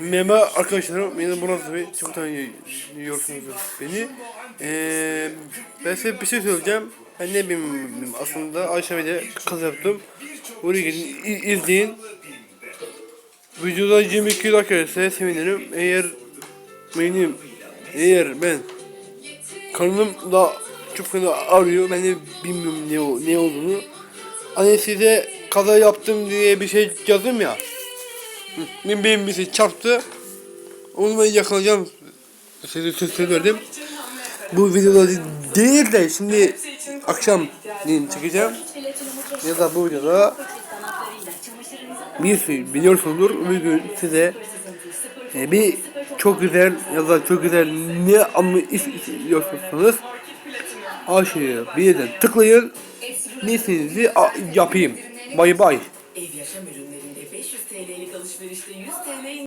Merhaba arkadaşlarım, beni Murat Bey, çok tanıyorsunuz beni. Ee, ben size bir şey söyleyeceğim. Ben ne bileyim aslında Ayşe Bey'de kız yaptım. Oraya gidin, izleyin. Videoda 22 like gelirse sevinirim. Eğer benim, eğer ben karnım da çok fena ağrıyor, ben de bilmiyorum ne, ne olduğunu. Hani size kaza yaptım diye bir şey yazdım ya. Benim benim bir şey çarptı. Onu ben yakalayacağım. Size söz verdim. Bu videoda değil de şimdi akşam çekeceğim. Ya da bu videoda bir şey biliyorsunuzdur. Bugün size e, bir çok güzel ya da çok güzel ne ama istiyorsanız aşağıya bir yerden tıklayın. Ne istediğinizi a- yapayım. Bay bay. Ev yaşam ürünlerinde 500 TL'lik alışverişte 100 TL